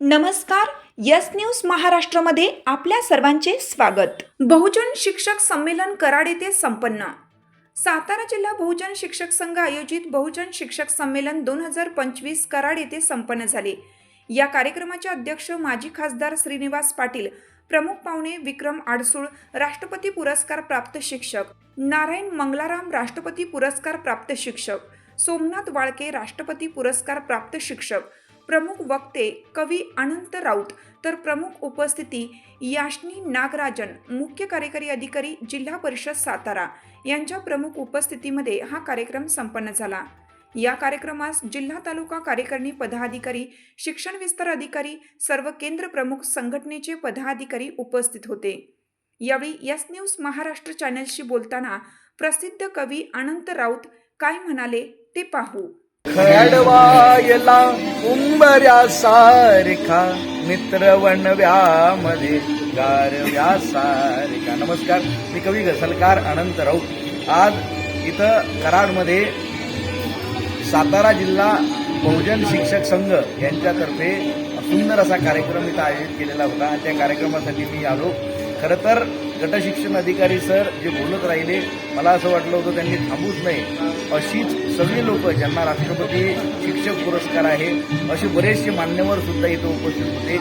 नमस्कार yes news महाराष्ट्रामध्ये आपल्या सर्वांचे स्वागत. बहुजन शिक्षक संमेलन कराड येथे संपन्न. सातारा जिल्हा बहुजन शिक्षक संघ आयोजित बहुजन शिक्षक संमेलन दोन हजार पंचवीस कराड येथे संपन्न झाले. या कार्यक्रमाचे अध्यक्ष माजी खासदार श्रीनिवास पाटील प्रमुख पाहुणे विक्रम आडसूळ राष्ट्रपती पुरस्कार प्राप्त शिक्षक नारायण मंगलाराम राष्ट्रपती पुरस्कार प्राप्त शिक्षक सोमनाथ वाळके राष्ट्रपती पुरस्कार प्राप्त शिक्षक प्रमुख वक्ते कवी अनंत राऊत तर प्रमुख उपस्थिती याशनी नागराजन मुख्य कार्यकारी अधिकारी जिल्हा परिषद सातारा यांच्या प्रमुख उपस्थितीमध्ये हा कार्यक्रम संपन्न झाला. या कार्यक्रमास जिल्हा तालुका कार्यकारिणी पदाधिकारी शिक्षण विस्तार अधिकारी सर्व केंद्र प्रमुख संघटनेचे पदाधिकारी उपस्थित होते. यावेळी यस न्यूज महाराष्ट्र चॅनलशी बोलताना प्रसिद्ध कवी अनंत राऊत काय म्हणाले ते पाहू. खडवायला उंबऱ्या सारखा मित्र वणव्यामध्ये गारव्या सारखा. नमस्कार मी कवी घसलकार अनंत राऊत. आज इथं कराडमध्ये सातारा जिल्हा बहुजन शिक्षक संघ यांच्यातर्फे सुंदर असा कार्यक्रम इथं आयोजित केलेला होता. त्या कार्यक्रमासाठी मी आलो. खरं तर गटशिक्षण अधिकारी सर जे बोलत राहिले मला असं वाटलं होतं त्यांनी थांबूच नये. अशीच सगळी लोक ज्यांना राष्ट्रपती शिक्षक पुरस्कार आहे असे बरेचसे मान्यवर सुद्धा इथं उपस्थित होते.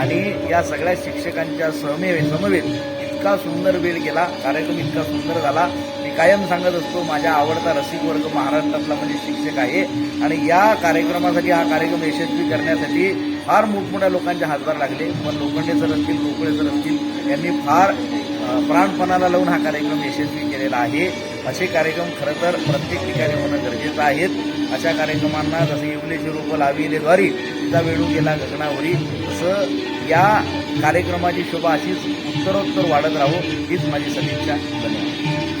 आणि या सगळ्या शिक्षकांच्या समवे समवेत इतका सुंदर वेळ गेला कार्यक्रम इतका सुंदर झाला. मी कायम सांगत असतो माझा आवडता रसिक वर्ग महाराष्ट्रातला म्हणजे शिक्षक आहे. आणि या कार्यक्रमासाठी हा कार्यक्रम यशस्वी करण्यासाठी फार मोठमोठ्या लोकांचे हातभार लागले. पण लोखंडे सर असतील गोखळे सर असतील यांनी फार प्राणपणाला लावून हा कार्यक्रम यशस्वी केलेला आहे. असे कार्यक्रम खरं तर प्रत्येक ठिकाणी होणं गरजेचं आहेत. अशा कार्यक्रमांना जसं येवलेची रोपं लाविले द्वारी तिचा वेळू गेला गगनावरी तसं या कार्यक्रमाची शोभा अशीच उत्तरोत्तर वाढत राहो हीच माझी सदिच्छा. धन्यवाद.